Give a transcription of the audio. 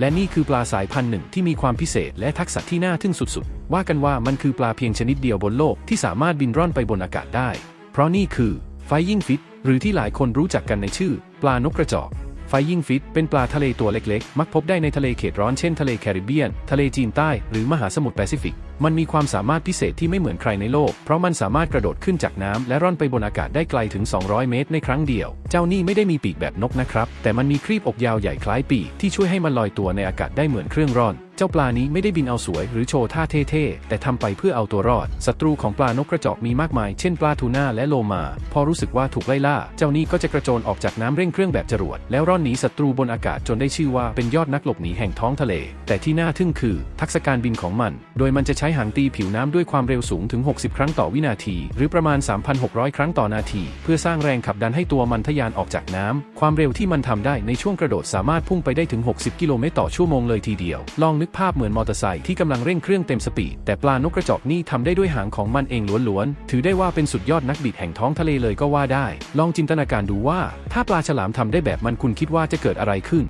และนี่คือปลาสายพันธุ์หนึ่งที่มีความพิเศษและทักษะที่น่าทึ่งสุดๆ ว่ากันว่ามันคือปลาเพียงชนิดเดียวบนโลกที่สามารถบินร่อนไปบนอากาศได้ เพราะนี่คือไฟยิงฟิตหรือที่หลายคนรู้จักกันในชื่อ ปลานกกระจอกไฟยิงฟิตเป็นปลาทะเลตัวเล็กๆ มักพบได้ในทะเลเขตร้อนเช่นทะเลแคริบเบียน ทะเลจีนใต้ หรือมหาสมุทรแปซิฟิก มันมีความสามารถพิเศษที่ไม่เหมือนใครในโลก เพราะมันสามารถกระโดดขึ้นจากน้ำและร่อนไปบนอากาศได้ไกลถึง 200 เมตรในครั้งเดียว เจ้านี่ไม่ได้มีปีกแบบนกนะครับ แต่มันมีครีบอกยาวใหญ่คล้ายปีกที่ช่วยให้มันลอยตัวในอากาศได้เหมือนเครื่องร่อน เจ้าปลานี้ไม่ได้บินเอาสวยหรือโชว์ท่าเท่ๆ แต่ทำไปเพื่อเอาตัวรอด ศัตรูของปลานกกระจอกมีมากมาย เช่นปลาทูน่าและโลมา พอรู้สึกว่าถูกไล่ล่า เจ้านี่ก็จะกระโจนออกจากน้ำเร่งเครื่องแบบจรวด แล้วร่อนหนีศัตรูบนอากาศจนได้ชื่อว่าเป็นยอดนักหลบหนีแห่งท้องทะเล แต่ที่น่าทึ่งคือ ทักษะการบินของมัน โดยมันจะใช้หางตีผิวน้ำด้วยความเร็วสูงถึง 60 ครั้งต่อวินาที หรือประมาณ 3,600 ครั้งต่อนาที เพื่อสร้างแรงขับดันให้ตัวมันทะยานออกจากน้ำ ความเร็วที่มันทำได้ในช่วงกระโดดสามารถพุ่งไปได้ถึง 60 กิโลเมตรต่อชั่วโมงเลยทีเดียว ลองนึกภาพเหมือนมอเตอร์ไซค์ที่กำลังเร่งเครื่องเต็มสปีด แต่ปลานกกระจอกนี่ทำได้ด้วยหางของมันเองล้วนๆ ถือได้ว่าเป็นสุดยอดนักบิดแห่งท้องทะเลเลยก็ว่าได้ ลองจินตนาการดูว่า ถ้าปลาฉลามทำได้แบบมันคุณคิดว่าจะเกิดอะไรขึ้น